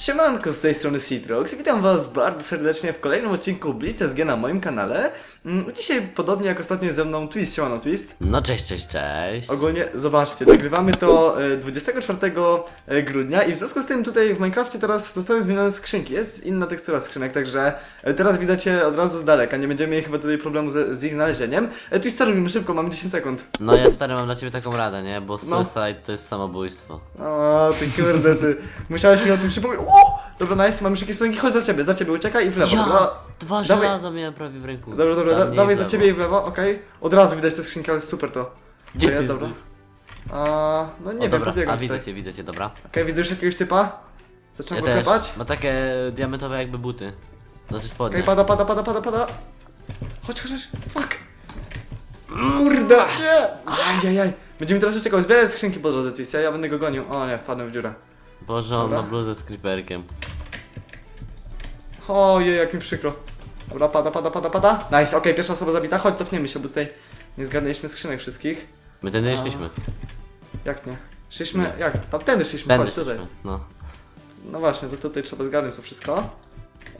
Siemanko, z tej strony Citrox. Witam was bardzo serdecznie w kolejnym odcinku Blitz SG na moim kanale. Mm, Dzisiaj, podobnie jak ostatnio ze mną Twist, siemano Twist. No cześć, cześć, cześć. Ogólnie, zobaczcie, nagrywamy to e, 24 e, grudnia i w związku z tym tutaj w Minecrafcie teraz zostały zmienione skrzynki. Jest inna tekstura skrzynek, także e, teraz widać je od razu z daleka. Nie będziemy mieli chyba tutaj problemu z, z ich znalezieniem. E, Twista robimy szybko, mamy 10 sekund. No ja stary mam dla ciebie taką radę, nie? Bo No. suicide to jest samobójstwo. O, ty kurde, ty. Musiałeś mi o tym przypomnieć. O! Dobra, nice, mamy już jakieś spęki. Chodź za ciebie, za ciebie, uciekaj i w lewo. Dobra, Ja! Dwa Dawaj. żelaza miałem prawie w ręku. dobra, dobra da, dawaj za ciebie i w lewo, okej. Od razu widać te skrzynki, ale super to. Gdzie to ty jest, dobra. A, no nie o, wiem, dobra. pobiegam A tutaj. widzę cię, widzę cię, dobra. Okej, widzę już jakiegoś typa. Zaczynam Ja go klepać. Ma takie diamentowe jakby buty. Znaczy spodnie. Okej, pada, pada, pada, pada, pada. Chodź, chodź, chodź. Fuck. Kurde, nie. Ajajaj. Będziemy teraz uciekał. Zbieraj skrzynki po drodze, Twist. Ja, ja będę go gonił. O nie, wpadłem w dziurę. Boże, on Dobra. ma bluzę z creeperkiem. Ojej, jak mi przykro. Dobra, pada, pada, pada, pada. Nice, okej, pierwsza osoba zabita. Chodź, cofniemy się, bo tutaj nie zgadnęliśmy skrzynek wszystkich. My tędy szliśmy. Jak nie? Szliśmy, jak? Tamtędy szliśmy, Tędy chodź tutaj. szliśmy. No. No właśnie, to tutaj trzeba zgarnąć to wszystko.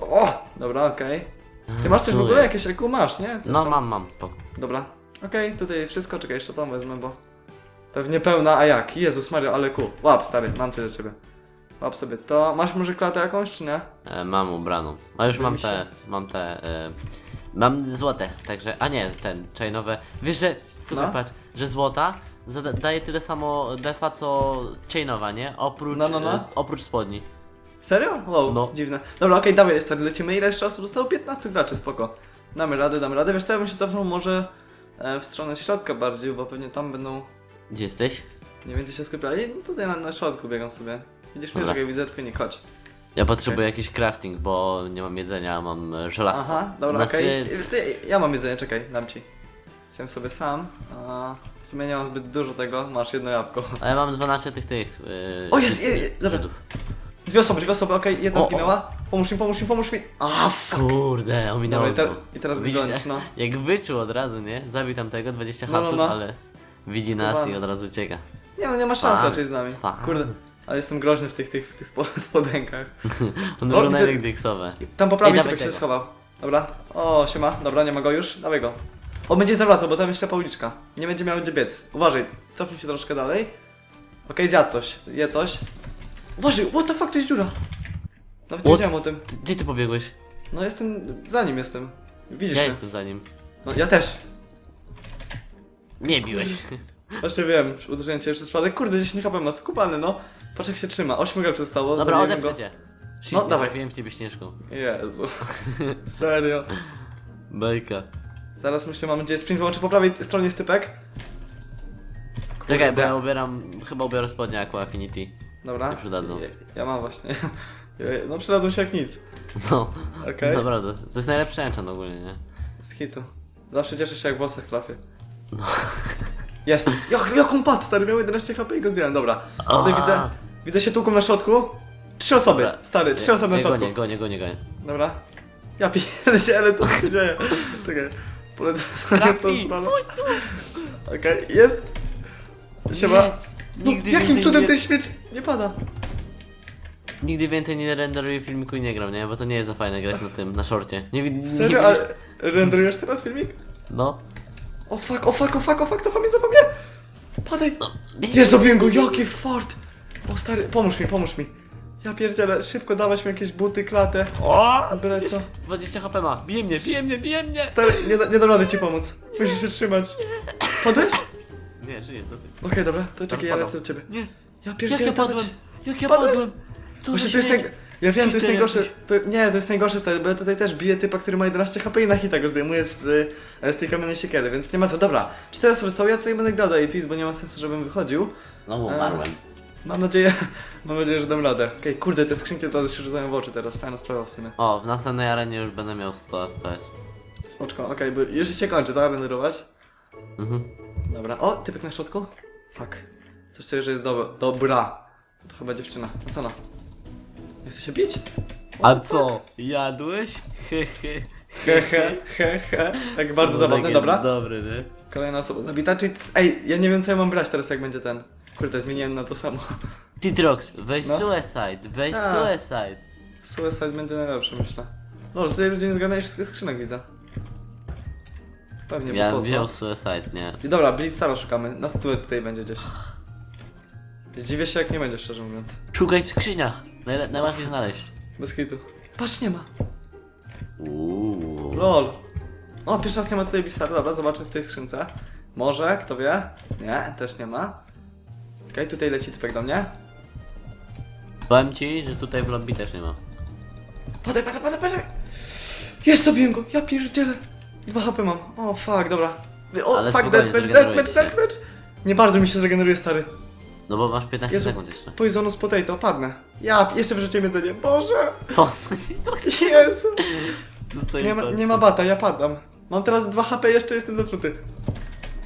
O! Dobra, okej. Ty masz coś w ogóle? Jakieś reku masz, nie? Coś No tam? mam, mam, spoko. Dobra. Okej, tutaj wszystko, czekaj, jeszcze to wezmę, bo... Pewnie pełna, a jak? Jezus Mario, ale ku. Łap, stary, mam coś do ciebie. Łap sobie to. Masz może klatę jakąś, czy nie? E, mam ubraną. A już mam te, mam te, e, mam złote, także, a nie, ten, chainowe. Wiesz, że, słuchaj, No. patrz, że złota zada, daje tyle samo defa, co chainowa, nie? Oprócz, No, no, no. e, oprócz spodni. Serio? Wow, No. dziwne. Dobra, okej, dawaj, stary, lecimy. Ile jeszcze osób zostało? 15 graczy, spoko. Damy radę, damy radę. Wiesz co, ja bym się cofnął może e, w stronę środka bardziej, bo pewnie tam będą Gdzie jesteś? mniej więcej się skupiali. No tutaj na, na środku biegam sobie. Widzisz mnie, Dobra. czekaj, widzę twój nie chodź. Ja potrzebuję jakiś crafting, bo nie mam jedzenia, a mam e, żelazko. Aha, dobra, znaczy, okej. Ty, Ja mam jedzenie, czekaj, dam ci. Zjem sobie sam. A, w sumie nie mam zbyt dużo tego, masz jedno jabłko. A ja mam 12 tych, tych, e, O, jest, je- je- dobra. Żydów. Dwie osoby, dwie osoby, okej, jedna O, o. zginęła. Pomóż mi, pomóż mi, pomóż mi. A, fuck. Kurde, ominęło Dobra, i, go. te, i teraz Widzicie? no. Jak wyczuł od razu, nie? Zabił tamtego, 20 No, no, hapsów, no. ale widzi nas Skubany. i od razu ucieka. Nie no, nie ma szans raczej z nami. fan. Kurde, ale jestem groźny w tych, tych, w tych spo, spodenkach. On O, widzę-. Tam po prawej Ej, typek się schował. Dobra. O, siema. Dobra, nie ma go już. Dawaj go. On będzie zawracał, bo tam jest ślepa uliczka. Nie będzie miał gdzie biec. Uważaj, cofnij się troszkę dalej. Okej, zjadł coś. Je coś. Uważaj, what the fuck, to jest dziura. Nawet nie What? wiedziałem o tym. Gdzie ty pobiegłeś? No jestem, za nim jestem. Widzisz Ja mnie. jestem za nim. No ja też. Nie biłeś. Właśnie wiem, uderzyłem cię przez przypadek. Kurde, 10 HP ma skupany, no. Patrz jak się trzyma. 8 graczy zostało, Dobra, odepnę go. cię. No, Shit, no, dawaj. Trafiłem w ciebie śnieżką. Jezu. Serio. Bajka. Zaraz myślę, mam nadzieję, sprint wyłączy po prawej stronie jest typek. Czekaj, bo ja ubieram, chyba ubiorę spodnie Aqua Affinity. Dobra. się przydadzą. Ja, ja mam właśnie. No przydadzą się jak nic. No, Okej. naprawdę. To jest najlepszy enchant ogólnie, nie? Z hitu. Zawsze cieszę się jak w włosach trafię. Jest. Jak, jak on padł, stary, miał 11 HP i go zdjąłem, dobra. Tutaj widzę, widzę się tłuką na środku. Trzy osoby, Dobra. stary, trzy osoby na Nie, środku. Gonię, gonię, gonię, gonię. Dobra. Ja pierdzielę, co tu się dzieje? Czekaj, polecę sobie w tą Trafi. stronę. Okej, jest. Siema. Nie, No, nigdy jakim więcej cudem nie- ten śmieć nie pada? Nigdy więcej nie renderuję filmiku i nie gram, nie? Bo to nie jest za fajne grać na tym, na shorcie. Nie, wi- nie, Serio? A renderujesz teraz filmik? No. O fuck, o fuck, o fuck, o fuck, cofam mnie, cofam mnie! Padaj! no. Jest, zabiłem go, jaki fart! O stary, pomóż mi, pomóż mi. Ja pierdzielę, szybko dawać mi jakieś buty, klatę. O! Byle co. 20 HP ma. Bije mnie, bije mnie, bije mnie! Stary, nie, da, nie dam rady ci pomóc. Musisz się trzymać. Padłeś? Nie, żyję, co ty? Okej, dobra, to czekaj, ja padał. lecę do ciebie. Nie. Ja Jak pierdzielę, ja dawać. padłem? Jak ja Padłeś? padłem? Co Właśnie za to jest śmiech? naj... Ja wiem, to jest najgorsze. To, nie, to jest najgorsze stary, bo ja tutaj też biję typa, który ma 11 HP i na hita go zdejmuję z, z tej kamiennej siekiery, więc nie ma co. Dobra, cztery osoby są, ja tutaj będę grał dalej twist, bo nie ma sensu, żebym wychodził. No umarłem. Mam nadzieję, mam nadzieję, że dam radę. Okej, kurde, te skrzynki od razu się rzucają w oczy teraz, fajna sprawa w sumie. O, w następnej arenie już będę miał 100 FPS. Spoczko, okej, bo już się kończy, tak, renderować. Mhm. Dobra, o, typek na środku? Fuck. Coś czuję, że jest do, dobra. To chyba dziewczyna. No co no? Nie chce się bić? A co? Jadłeś? Hehe. He, he, he, he. Tak bardzo zabawne, dobra. Dobry, nie? Kolejna osoba zabita, czyli... Ej, ja nie wiem co ja mam brać teraz jak będzie ten. Kurde, zmieniłem na to samo. Citrox, weź No. suicide, weź A. suicide. Suicide będzie najlepszy, myślę. No, tutaj ludzie nie zgarnęli wszystkich skrzynek, widzę. Pewnie, Ja bo po wziął co? suicide, nie. I dobra, Blitz Stara szukamy. Na stówę tutaj będzie gdzieś. Zdziwię się, jak nie będzie, szczerze mówiąc. Szukaj w skrzyniach, Najle- najłatwiej znaleźć. Bez hitu. Patrz, nie ma. Uuu. Lol. O, pierwszy raz nie ma tutaj Beastara, dobra, zobaczę w tej skrzynce. Może, kto wie? Nie, też nie ma. Okej, tutaj leci typek do mnie. Powiem ci, że tutaj w lobby też nie ma. Padaj, padaj, padaj, padaj! Jest, zabiłem go! Ja pierdzielę! 2 HP mam. O, fuck, dobra. O, Ale fuck, ci się. deathmatch! Nie bardzo mi się zregeneruje, stary. No bo masz 15 Jezu. sekund jeszcze. Poisonous potato, padnę. Ja, jeszcze wyrzuciłem jedzenie. Boże! O, Citrox. Jezu! Nie ma, nie ma bata, ja padam. Mam teraz 2 HP, jeszcze jestem zatruty.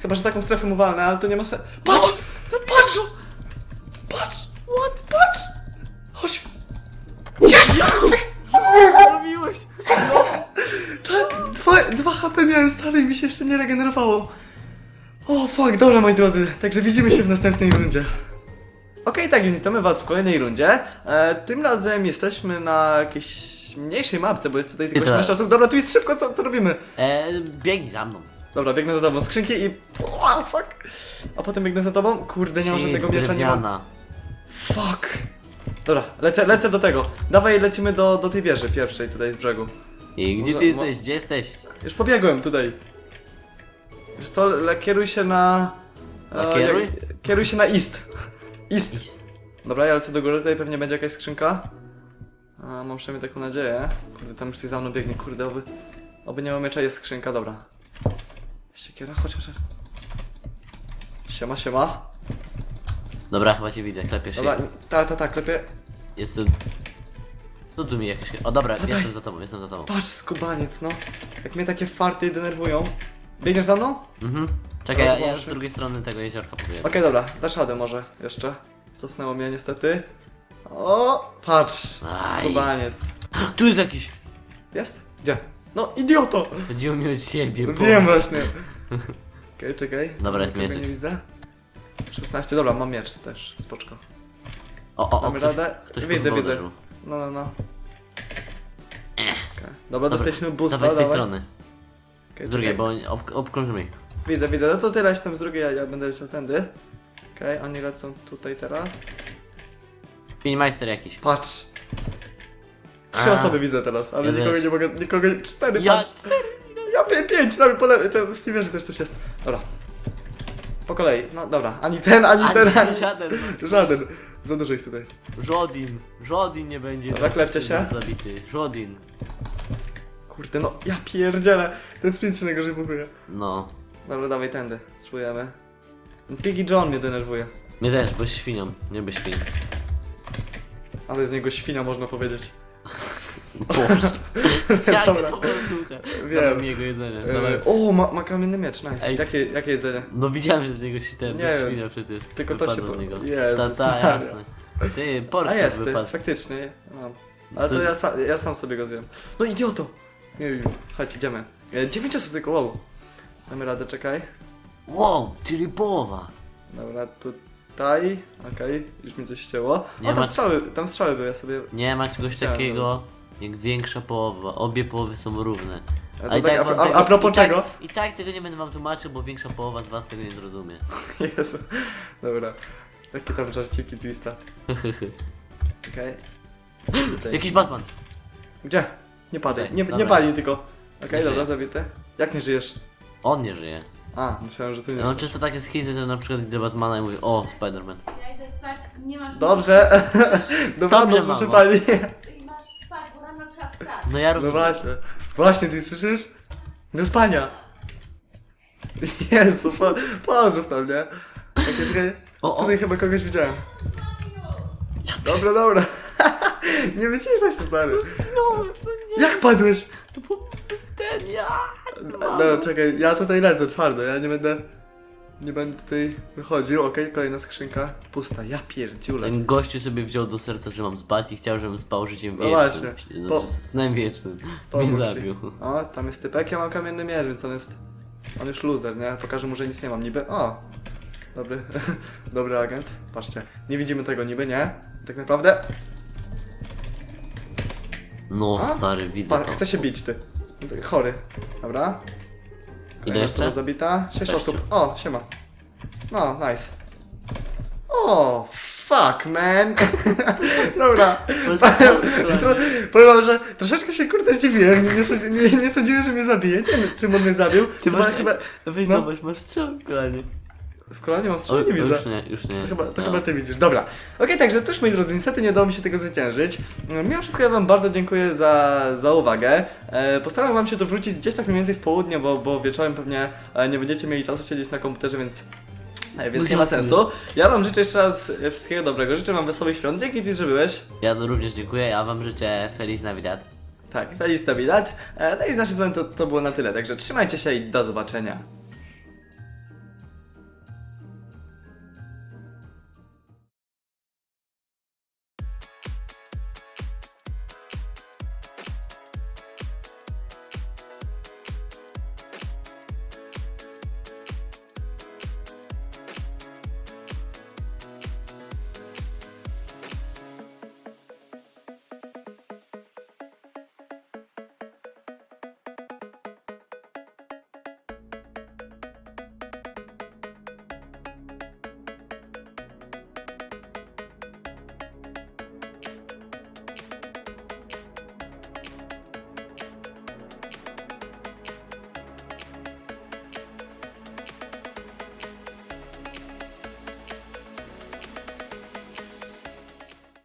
Chyba, że taką strefę mu walnę, ale to nie ma sensu. Patrz! Patrz! Patrz! What? Patrz! Chodź! Jest! robiłeś? Cze- Dwa, dwa HP miałem stary i mi się jeszcze nie regenerowało. O fuck, dobra moi drodzy, także widzimy się w następnej rundzie. Okej, tak więc witamy was w kolejnej rundzie. E, tym razem jesteśmy na jakiejś mniejszej mapce, bo jest tutaj tylko tak. 17 osób. Dobra, tu jest szybko, co, co robimy? E, biegnij za mną. Dobra, biegnę za tobą skrzynki i... O, fuck! A potem biegnę za tobą. Kurde, nie mam żadnego miecza, nie mam. drewniana. Fuck! Dobra, lecę, lecę do tego. Dawaj, lecimy do, do tej wieży pierwszej tutaj z brzegu. I gdzie Może- ty jesteś? Gdzie jesteś? Już pobiegłem tutaj. Wiesz co, le, kieruj się na... e, Nakieruj? jak- Kieruj się na east. East. Dobra, ja lecę do góry, tutaj pewnie będzie jakaś skrzynka. A, mam przynajmniej taką nadzieję. Kurde, tam już ktoś za mną biegnie, kurde, oby... Oby nie ma miecza, jest skrzynka, dobra. Siekiera, chodź, chodź. chodź. Siema, siema. Dobra, chyba cię widzę, klepiesz się. Dobra, ta, ta, ta, klepie. Jest tu... Tu mi jakieś... O dobra, Podaj. jestem za tobą, jestem za tobą. Patrz, skubaniec, no. Jak mnie takie farty denerwują. Biegniesz za mną? Mhm. Czekaj, ja, Dobra, ja z drugiej strony tego jeziorka pobiegłem. Okej, dobra, dasz radę może jeszcze. Cofnęło mnie niestety. O, patrz, Aj. skubaniec. Tu jest jakiś... Jest? Gdzie? No, idioto! Chodziło mi o ciebie, bo... Wiem właśnie. Okej, czekaj. Dobra, jest Nikogo mieczyk. nie widzę. 16, dobra, mam miecz też, spoczko. O, o, o, Mamy ktoś, radę? ktoś Widzę, widzę. No, no, no. Okej. Dobra, dostaliśmy boosta, Dawaj z tej dawaj. strony. Okej, Z drugiej, czekaj. bo oni ob, obkrążymy ich. Widzę, widzę, no to ty leć tam z drugiej, ja, ja będę leciał tędy. Okej, oni lecą tutaj teraz. Finmeister jakiś. Patrz. Trzy A. osoby widzę teraz, ale Ja nikogo też. nie mogę, nikogo, cztery, Ja patrz. Ja pię, pięć, nawet po lewej, to nie wierzy też coś jest. Dobra. Po kolei, no dobra, ani ten, ani, ten. Ani żaden. Żaden. Za dużo ich tutaj. Żodin. Żodin nie będzie. Dobra, klepcie się. Zabity. Żodin. Kurde, no ja pierdzielę. Ten sprint się najgorzej buguje. No. Dobra, dawaj tędy, spróbujemy. Piggy John mnie denerwuje. Mnie też, bo świnią. Nie by świn. Ale z niego świnia można powiedzieć. Boże. Jak Dobra. to było słuchaj. Wiem. Mi jego jedzenie. E, o, ma, ma kamienny miecz, nice. Ej. Jakie, jakie jedzenie? No widziałem, że z niego się ten Nie wiem. świnia przecież. Tylko to się Wypadło po- z niego. Jezus Ta, ta, Maria. jasne. Ty, pork A jest, ty, wypadł. faktycznie. Mam. Ale to Ty- ja, sa, ja sam sobie go zjem. No idioto! Nie wiem, chodź, idziemy. E, Dziewięć osób tylko, wow. Damy radę, czekaj. Wow, czyli połowa. Dobra, tutaj. Okej, już mi coś ścięło. Nie o, tam ma- strzały, tam strzały były, ja sobie... Nie ma czegoś Chciałem, takiego jak większa połowa. Obie połowy są równe. A, to i tak, a, wam a, tego- a propos i tak, czego? I tak tego nie będę wam tłumaczył, bo większa połowa z was tego nie zrozumie. Jezu. Dobra. Jakie tam żarciki twista. Okej. Tutaj. Jakiś Batman. Gdzie? Nie padaj, Tutaj, nie, nie dobra. pali tylko. Okej, Nie dobra, żyje. zabity. Jak nie żyjesz? On nie żyje. A, myślałem, że ty nie No często takie schizy, że na przykład widzę Batmana i mówię, o, Spiderman. Ja idę spać, nie masz... Dobrze. Dobranoc, Dobrze, proszę mamo. pani. I masz spać, bo rano trzeba wstać. No ja No rozumiem. właśnie. Właśnie, ty słyszysz? Do spania. Jezu, po, pozdrów tam, nie? Okej, czekaj. O, o. Tutaj chyba kogoś widziałem. Dobra, dobra. nie wyciszaj się, stary. No, Jak padłeś? to był ten ja. Dobra, czekaj, ja tutaj lecę twardo, ja nie będę... Nie będę tutaj wychodził, okej, kolejna skrzynka. Pusta, ja pierdziule. Ten gościu sobie wziął do serca, że mam spać i chciał, żebym spał życiem No wiecznym. właśnie. Znaczy, Po- snem wiecznym. Pomóż Mnie ci. zabił. O, tam jest typek, ja mam kamienny miecz, więc on jest... On już loser, nie? Pokażę mu, że nic nie mam niby. O! Dobry, dobry agent. Patrzcie, nie widzimy tego niby, nie? Tak naprawdę. No A? stary, widzę Pa, to. chce się bić, ty. Chory. Dobra. Kolejna jeszcze? osoba zabita. Sześć Sześciu. osób. O, siema. No, nice. O, fuck, man. Dobra. Tro, powiem wam, że troszeczkę się kurde zdziwiłem. Nie, sądzi- nie, nie sądziłem, że mnie zabije. Nie wiem, czym on mnie zabił. Ty masz, chyba... Weź no. zobacz, masz strzał w kolanie. W kolanie mam strzał, nie widzę. już nie, już nie To jest. chyba, to No. chyba ty widzisz. Dobra. Okej, także cóż moi drodzy, niestety nie udało mi się tego zwyciężyć. Mimo wszystko ja wam bardzo dziękuję za, za uwagę. E, postaram wam się to wrzucić gdzieś tak mniej więcej w południe, bo, bo wieczorem pewnie e, nie będziecie mieli czasu siedzieć na komputerze, więc e, więc nie ma sensu. Ja wam życzę jeszcze raz wszystkiego dobrego. Życzę wam wesołych świąt. Dzięki, Twitch, że byłeś. Ja również dziękuję, ja wam życzę Feliz Navidad. Tak, Feliz Navidad. E, no i z naszej strony to, to było na tyle. Także trzymajcie się i do zobaczenia.